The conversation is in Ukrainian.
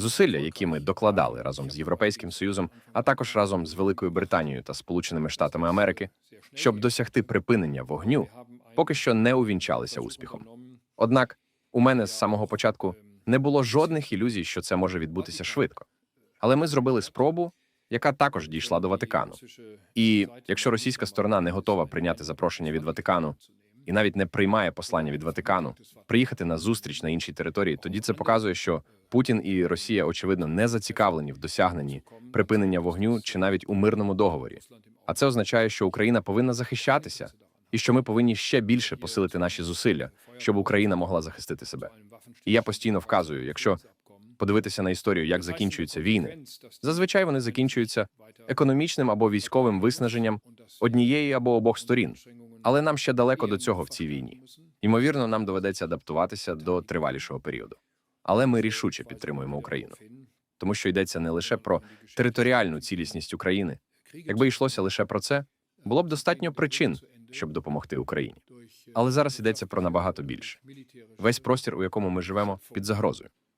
Зусилля, які ми докладали разом з Європейським Союзом, а також разом з Великою Британією та Сполученими Штатами Америки, щоб досягти припинення вогню, поки що не увінчалися успіхом. Однак у мене з самого початку не було жодних ілюзій, що це може відбутися швидко. Але ми зробили спробу, яка також дійшла до Ватикану. І якщо російська сторона не готова прийняти запрошення від Ватикану і навіть не приймає послання від Ватикану приїхати на зустріч на іншій території, тоді це показує, що Путін і Росія очевидно не зацікавлені в досягненні припинення вогню чи навіть у мирному договорі. А це означає, що Україна повинна захищатися, і що ми повинні ще більше посилити наші зусилля, щоб Україна могла захистити себе. І я постійно вказую, якщо подивитися на історію, як закінчуються війни, зазвичай вони закінчуються економічним або військовим виснаженням однієї або обох сторін. Але нам ще далеко до цього в цій війні. Ймовірно, нам доведеться адаптуватися до тривалішого періоду. Але ми рішуче підтримуємо Україну, тому що йдеться не лише про територіальну цілісність України. Якби йшлося лише про це, було б достатньо причин, щоб допомогти Україні. Але зараз йдеться про набагато більше. Весь простір, у якому ми живемо, під загрозою.